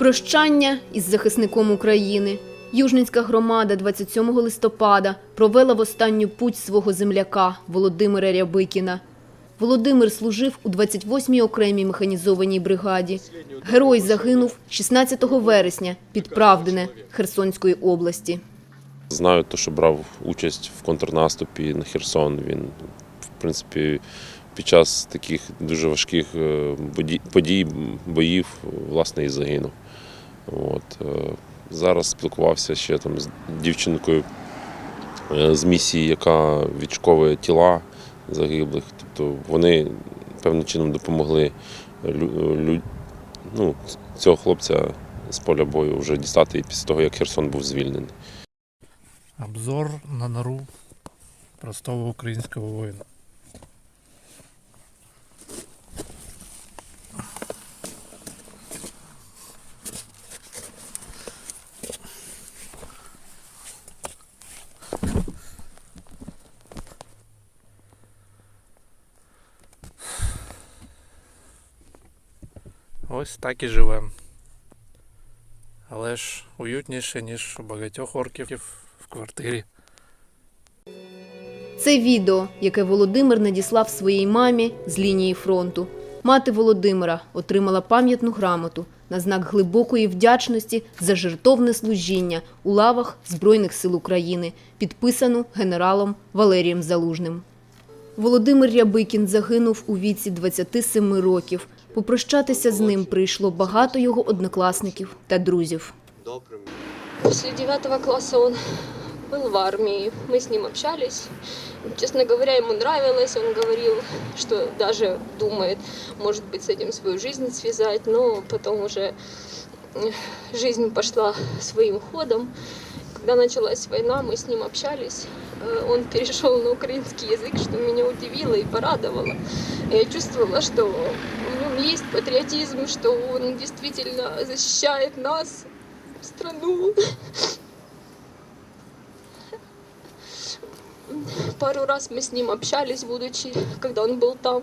Прощання із захисником України. Южницька громада 27 листопада провела в останню путь свого земляка Володимира Рябикіна. Володимир служив у 28-й окремій механізованій бригаді. Герой загинув 16 вересня під Правдине Херсонської області. Знаю, то, що брав участь в контрнаступі на Херсон. Він, в принципі, під час таких дуже важких е, подій, боїв, власне, і загинув. От. е, Зараз спілкувався ще там з дівчинкою е, з місії, яка відшуковує тіла загиблих. Тобто вони певним чином допомогли ну, цього хлопця з поля бою вже дістати після того, як Херсон був звільнений. Обзор на нору простого українського воїна. Ось так і живемо. Але ж уютніше, ніж у багатьох орків в квартирі. Це відео, яке Володимир надіслав своїй мамі з лінії фронту. Мати Володимира отримала пам'ятну грамоту на знак глибокої вдячності за жертовне служіння у лавах Збройних сил України, підписану генералом Валерієм Залужним. Володимир Рябикін загинув у віці 27 років. Попрощатися з ним прийшло багато його однокласників та друзів. После девятого класса он был в армии. Мы с ним общались. Честно говоря, ему нравилось. Он говорил, что даже думает, может быть, с этим свою жизнь связать. Но потом уже э, жизнь пошла своим ходом. Когда началась война, мы с ним общались. Э, Он перешел на украинский язык, что меня удивило и порадовало. Я чувствовала, что в нем есть патриотизм, что он действительно защищает нас, страну. Пару раз мы с ним общались, будучи, когда он был там.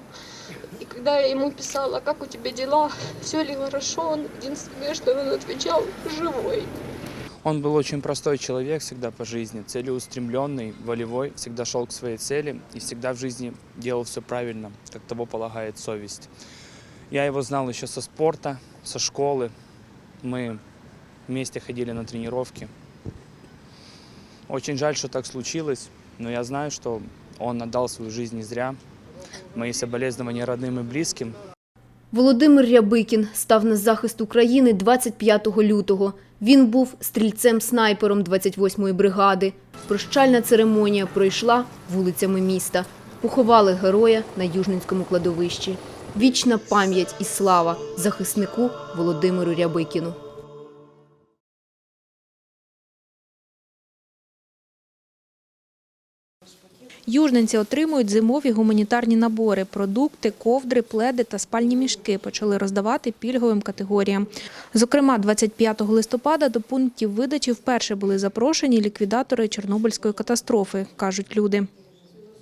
И когда я ему писала, как у тебя дела, все ли хорошо, он единственное, что он отвечал, живой. Он был очень простой человек всегда по жизни, целеустремленный, волевой, всегда шел к своей цели и всегда в жизни делал все правильно, как того полагает совесть. Я его знал еще со спорта, со школы. Мы вместе ходили на тренировки. Очень жаль, что так случилось, но я знаю, что он отдал свою жизнь не зря. Мои соболезнования родным и близким. Володимир Рябикін став на захист України 25 лютого. Він був стрільцем-снайпером 28-ї бригади. Прощальна церемонія пройшла вулицями міста. Поховали героя на Южненському кладовищі. Вічна пам'ять і слава захиснику Володимиру Рябикіну. Южненці отримують зимові гуманітарні набори, продукти, ковдри, пледи та спальні мішки почали роздавати пільговим категоріям. Зокрема, 25 листопада до пунктів видачі вперше були запрошені ліквідатори Чорнобильської катастрофи, кажуть люди.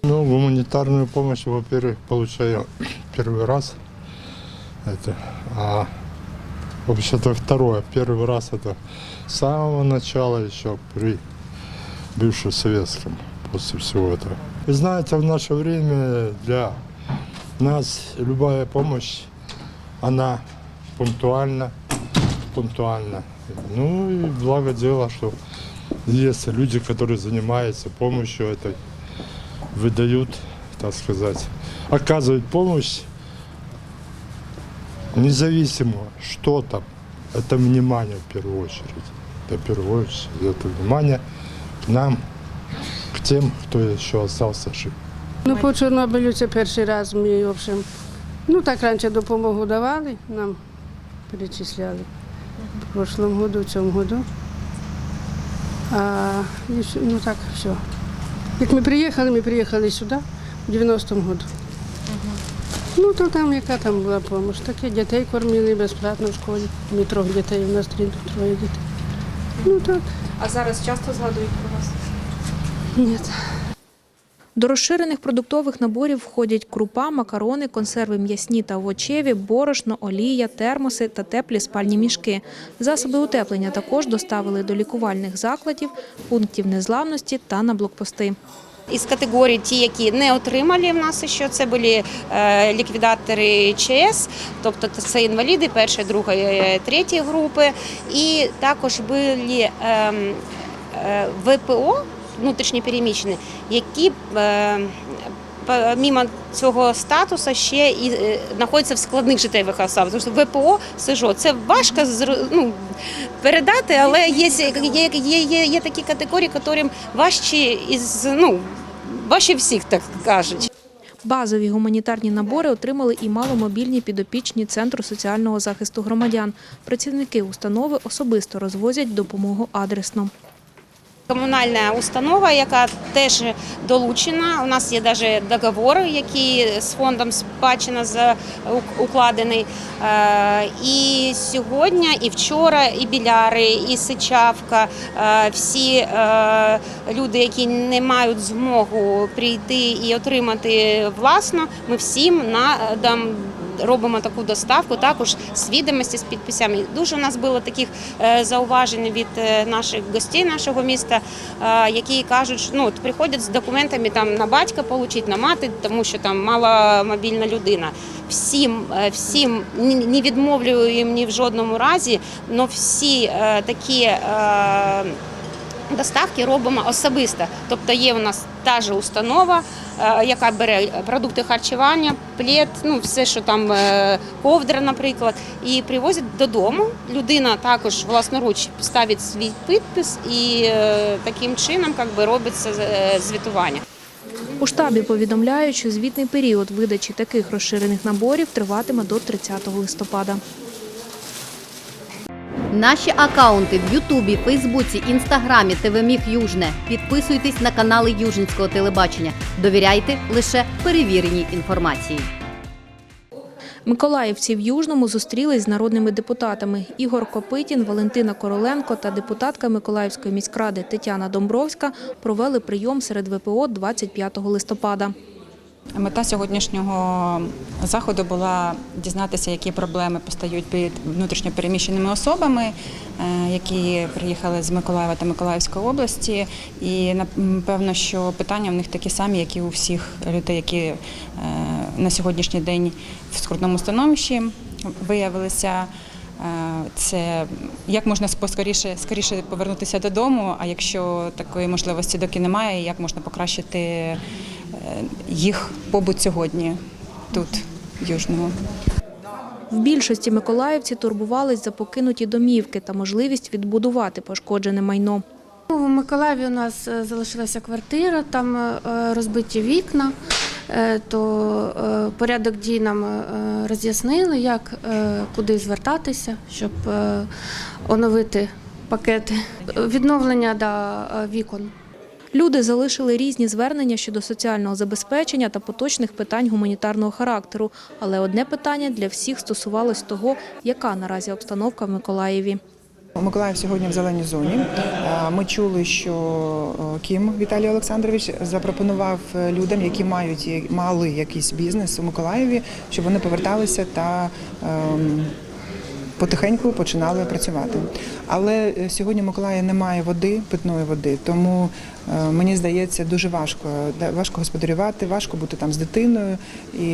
Ну, гуманитарную помощь, во-первых, получаю первый раз. Это, а вообще-то второе. Первый раз это с самого начала еще при бывшем советском, после всего этого. Вы знаете, в наше время для нас любая помощь, она пунктуальна, пунктуальна. Ну и благо дело, что есть люди, которые занимаются помощью этой выдают, так сказать, оказывают помощь независимо, что там. Это внимание в первую очередь. Это в первую очередь это внимание к нам, к тем, кто еще остался жив. Ну, по Чорнобилю це перший раз ми, в общем, ну так раніше допомогу давали, нам перечисляли. В прошлому году, в цьому году. А, ну так, все. Як ми приїхали, ми приїхали сюди в 90-му году. Ну, то там яка там була допомога. Таке дітей кормили безплатно в школі. Ми трьох дітей, у нас три, троє дітей. Ну так, А зараз часто згадують про вас? ні. До розширених продуктових наборів входять крупа, макарони, консерви м'ясні та овочеві, борошно, олія, термоси та теплі спальні мішки. Засоби утеплення також доставили до лікувальних закладів, пунктів незламності та на блокпости. Із категорії ті, які не отримали в нас ще, це були е, ліквідатори ЧС, тобто це інваліди першої, другої, е, третьої групи. І також були ем, е, ВПО, внутрішні переміщені, які е, помимо цього статусу ще і е, знаходяться в складних життєвих обставинах. Тому що ВПО СЖО це важко ну, передати, але є, є, є, є, є такі категорії, яким важче із ну важче всіх, так кажуть. Базові гуманітарні набори отримали і маломобільні підопічні Центру соціального захисту громадян. Працівники установи особисто розвозять допомогу адресно. Комунальна установа, яка теж долучена. У нас є навіть договор, який з фондом спадщина укладений. Е, І сьогодні, і вчора, і біляри, і сичавка, е, всі е, люди, які не мають змогу прийти і отримати власно, ми всім надам. Робимо таку доставку, також з відомості з підписами. Дуже у нас було таких е, зауважень від е, наших гостей нашого міста, е, які кажуть, що ну приходять з документами там на батька отримати, на мати, тому що там маломобільна людина. Всім, всім не відмовлюю їм ні в жодному разі, але всі такі. Доставки робимо особисто. Тобто є у нас та ж установа, е, яка бере продукти харчування, плід, ну все, що там е, ковдра, наприклад, і привозять додому. Людина також власноруч ставить свій підпис і е, таким чином як би, робиться звітування. У штабі повідомляють, що звітний період видачі таких розширених наборів триватиме до 30 листопада. Наші акаунти в Ютубі, Фейсбуці, Інстаграмі, ТВ Міг Южне. Підписуйтесь на канали Южницького телебачення. Довіряйте лише перевіреній інформації. Миколаївці в Южному зустрілись з народними депутатами. Ігор Копитін, Валентина Короленко та депутатка Миколаївської міськради Тетяна Домбровська провели прийом серед ВПО 25 листопада. Мета сьогоднішнього заходу була дізнатися, які проблеми постають перед внутрішньопереміщеними особами, е, які приїхали з Миколаєва та Миколаївської області. І напевно, що питання в них такі самі, як і у всіх людей, які е, на сьогоднішній день в скрутному становищі виявилися. Е, Це як можна поскоріше скоріше повернутися додому. А якщо такої можливості доки немає, як можна покращити їх побут сьогодні тут, в Южному. В більшості миколаївці турбувались за покинуті домівки та можливість відбудувати пошкоджене майно. У Миколаєві у нас е, залишилася квартира, там е, розбиті вікна, е, то порядок дій нам роз'яснили, як куди звертатися, щоб оновити пакети. Відновлення да, вікон. Люди залишили різні звернення щодо соціального забезпечення та поточних питань гуманітарного характеру. Але одне питання для всіх стосувалось того, яка наразі обстановка в Миколаєві. Миколаїв сьогодні в зеленій зоні. Е, Ми чули, що е, Кім Віталій Олександрович запропонував е, людям, які мають мали якийсь бізнес у Миколаєві, щоб вони поверталися та ем, потихеньку починали працювати. Але е, сьогодні в Миколаєві немає води, питної води, тому е, мені здається дуже важко. Важко господарювати, важко бути там з дитиною. І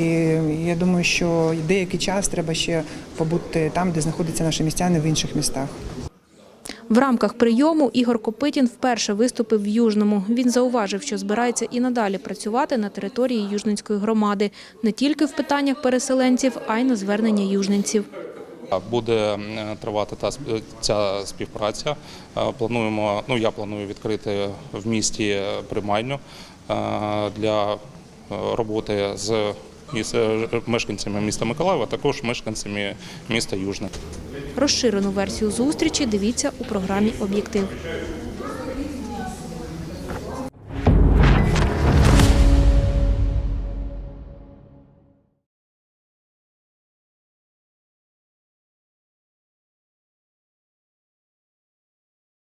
я думаю, що деякий час треба ще побути там, де знаходяться наші містяни в інших містах. В рамках прийому Ігор Копитін вперше виступив в Южному. Він зауважив, що збирається і надалі працювати на території Южненської громади не тільки в питаннях переселенців, а й на звернення южненців. Буде тривати та ця співпраця. Плануємо, ну я планую відкрити в місті приймальню е, для е, роботи з мешканцями міста Миколаєва, також мешканцями міста Южне. Розширену версію зустрічі дивіться у програмі Об'єктив.